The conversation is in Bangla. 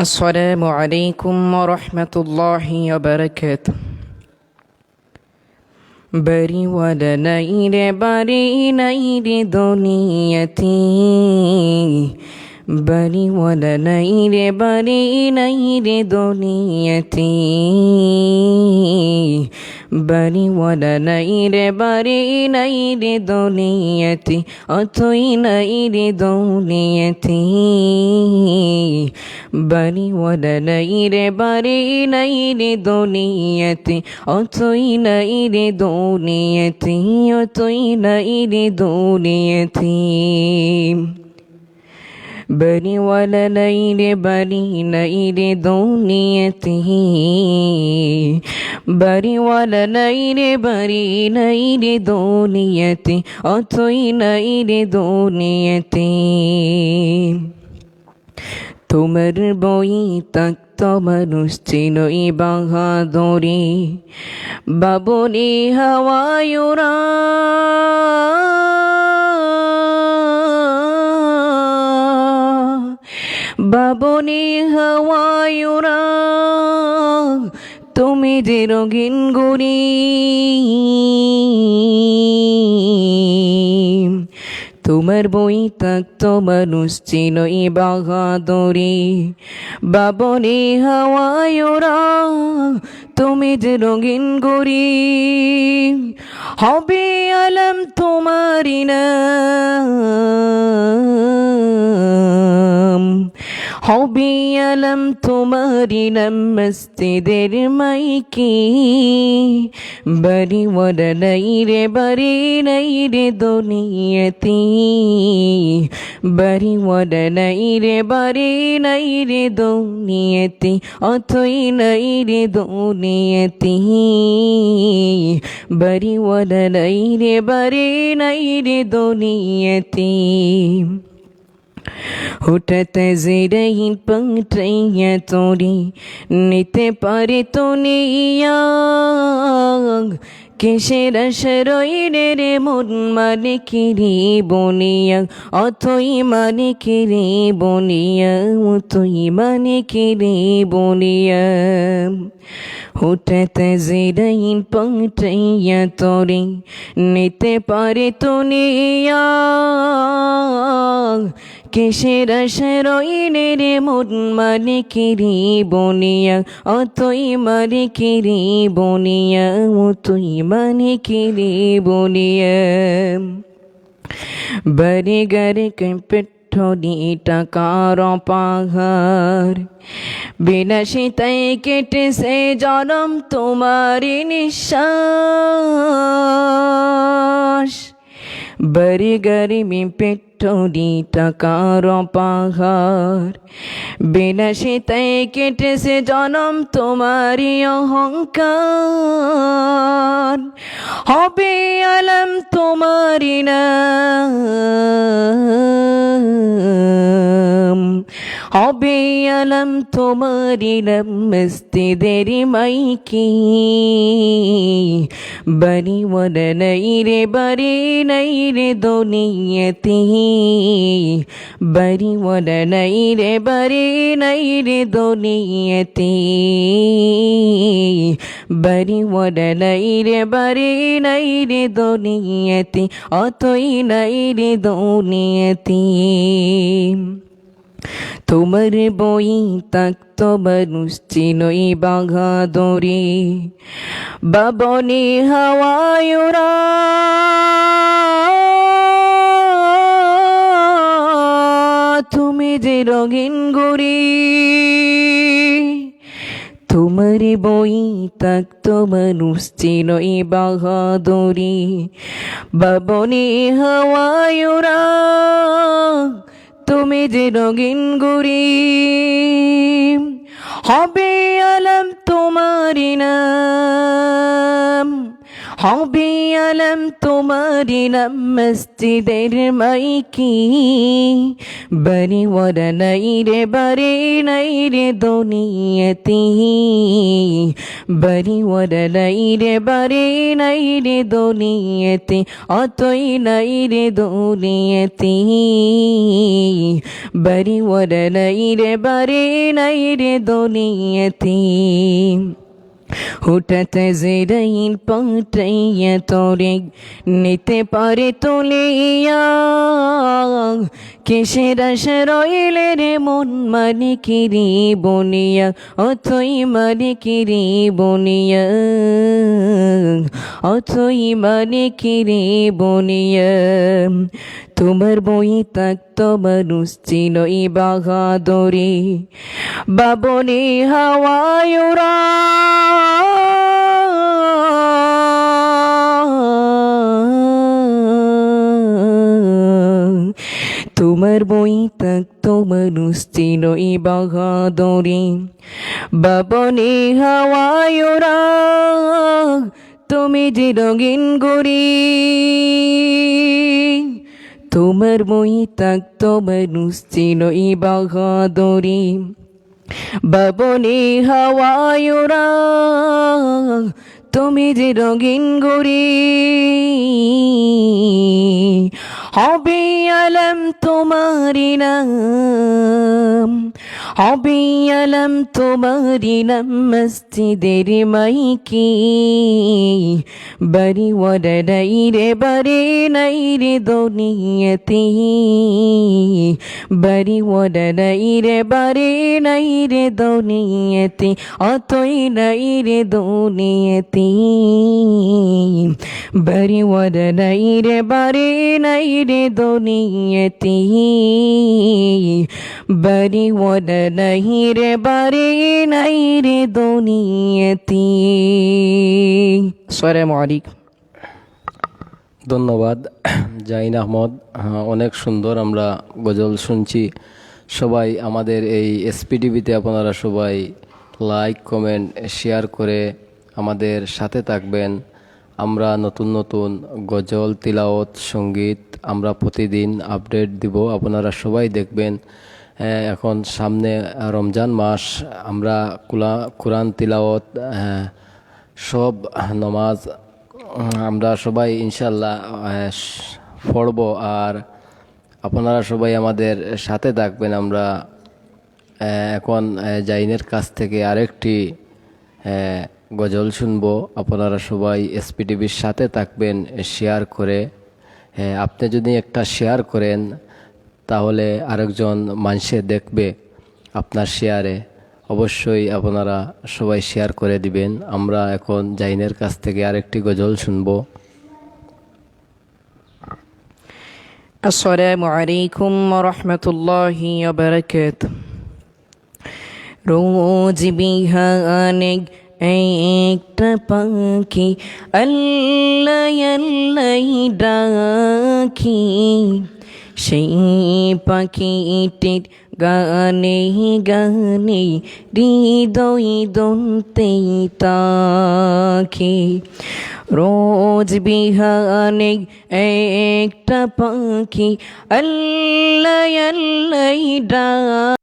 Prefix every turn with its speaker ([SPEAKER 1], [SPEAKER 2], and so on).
[SPEAKER 1] السلام عليكم ورحمة الله وبركاته. بري ولنئی रे بري نئی دنيتي. রে দুনিয়াতে বাড়ি ওয়ালা নাই রে বাড়ি নাই রে দুনিয়াতে বাড়ি ওয়ালা নাই রে বাড়ি নাই রে দুনিয়াতে অথই নাই রে দুনিয়াতে বাড়ি ওয়ালা নাই রে বাড়ি নাই রে দুনিয়াতে অথই নাই রে দুনিয়াতে অথই নাই রে দুনিয়াতে بني ولا ليل بني ليل دنيته بني ولا ليل بني ليل دنيته أطي ليل دنيته তোমার বই তাক্ত মানুষ ছিল ই বাহাদুরি বাবনি হাওয়ায়ুরা বাবনি হাওয়ায়ুরা, তুমি যে রঙিন গুড়ি তোমার বই থাকত মানুষ ছিল ই বাহাদুরি। বাবনি হাওয়ায়ুরা, তুমি যে রঙিন গুড়ি হবে আলম তোমারি নাম। হবে আলম তোমারি নাম মস্তিদের মাইকি বাড়ি ওরা নাই রে বাড়ি নাই রে দুনিয়াতি বাড়ি ওরা নাই রে বাড়ি নাই রে দুনিয়াতি অথই নাই রে দুনিয়াতি বাড়ি ওরা নাই রে বাড়ি নাই রে দুনিয়াতি হঠাৎ জিরাইন পাঠাইয়া তোরি নিতে পারে তো নিয়া কেসের সরইরে রে মন মানে কিরি বনিয়া অথই মানে কিরি বনিয়া অথই মানে কিরি বনিয়া হঠাৎ জিরাইন পাঠাইয়া তোরে নিতে পারে তো কেসের সরইনে রে মন কিরি বনিয়া? অতই মানে কিরি বনিয়া অতই মানে কিরি বনিয়া। বাড়ি গাড়ি কেঁপেট ঠনি টাকার পাহাড়। বিলাসিতাই কেটেছে জনম তোমারি নিঃশ্বাস। বাড়ি গাড়ি মি পাহার টাকার পাহাড় কেটে কেটেছে জনম তোমারি অহংকার হবে আলম তোমারি নাম হবে আলম তোমারি নাম মস্তিদের মাইকি বাড়ি ওরা নাই রে বাড়ি নাই রে দুনিয়াতে বাড়ি ওরা নাই রে বাড়ি নাই রে দুনিয়াতে বাড়ি ওরা নাই রে বাড়ি নাই রে দুনিয়াতে অতই নাই রে দুনিয়াতে তোমার বই তাক্ত মানুষ চিনই বাঘাদরি বাবনি হাওয়ায়ুরা তুমি যে রঙিন গুড়ি তোমার বই তাক্ত মানুষ চিনই বাহাদুরি বাবনি হাওয়ায়ুরা তুমি যে রঙিন গুরি হবে আলম তোমারি নাম হবে আলম তোমার নাম মসজিদের মাইকি বাড়ি ওরা নাই রে, বারে নাই রে দুনিয়াতে বাড়ি ওরা নাই রে, বারে নাই রে দুনিয়াতে, অতই নাই রে দুনিয়াতে বাড়ি ওরা নাই রে, বারে নাই রে দুনিয়াতে। হঠাৎ জেরাইল পাঠাইয়া তোরে নিতে পারে তোলিয়া। কিসের আশা রইলে রে মন মানে কিরি বনিয়া, অথই কিরি বনিয়া। অথই কিরি বনিয়া। তোমার বই থাকত মানুষ ছিল ই বাহাদুরি, বাবনে হাওয়ায়ুরা। তোমার বই থাকত মানুষ ছিল ই বাহাদুরি, বাবনে হাওয়ায়ুরা। তুমি যে রঙিন গড়ি। তোমার মই থাকত মানুষ ছিল বাহাদুরি বাবনে হাওয়ায়ুরা তুমি যে রঙিন গড়ি হবে আলম তোমারি নাম, হবে আলম তোমারি নাম, মসজিদের মাইকি। বারে নাই রে দুনিয়াতে বাড়ি ওরা নাই রে বারে নাই রে দুনিয়াতে অতই নাই রে দুনিয়াতে বাড়ি ওরা নাই রে বারে নাই রে দুনিয়াতে বাড়ি ওরা নাই রে বারে নাই রে দুনিয়াতে আসসালামু আলাইকুম
[SPEAKER 2] ধন্যবাদ। জাইন আহমদ হ্যাঁ, অনেক সুন্দর আমরা গজল শুনছি। সবাই আমাদের এই এসপিডিবিতে আপনারা সবাই লাইক কমেন্ট শেয়ার করে আমাদের সাথে থাকবেন। আমরা নতুন নতুন গজল তিলাওত সংগীত আমরা প্রতিদিন আপডেট দিব আপনারা সবাই দেখবেন। হ্যাঁ, এখন সামনে রমজান মাস আমরা কুলা কোরআন তিলাওত হ্যাঁ, সব নমাজ, আমরা সবাই ইনশাল্লাহ পড়ব আর আপনারা সবাই আমাদের সাথে থাকবেন। আমরা এখন জাইনের কাছ থেকে আরেকটি গজল শুনব। আপনারা সবাই এসপিটিভির সাথে থাকবেন, শেয়ার করে আপনি যদি একটা শেয়ার করেন, তাহলে আরেকজন মানুষে দেখবে আপনার শেয়ারে। অবশ্যই আপনারা সবাই শেয়ার করে দিবেন। আমরা এখন জাইনের কাছ থেকে আরেকটি গজল শুনব।
[SPEAKER 1] আসসালামু আলাইকুম রহমতুল্লাহি বারাকাত রোজ বিহানে একটা পাখি, আল্লাহ আল্লাহ ডাকি। সেই পাখিটির গানে গানে হৃদয় দন্তে তাকে রোজ বিহানে একটা পাখি আল্লাহ আল্লাহ ডা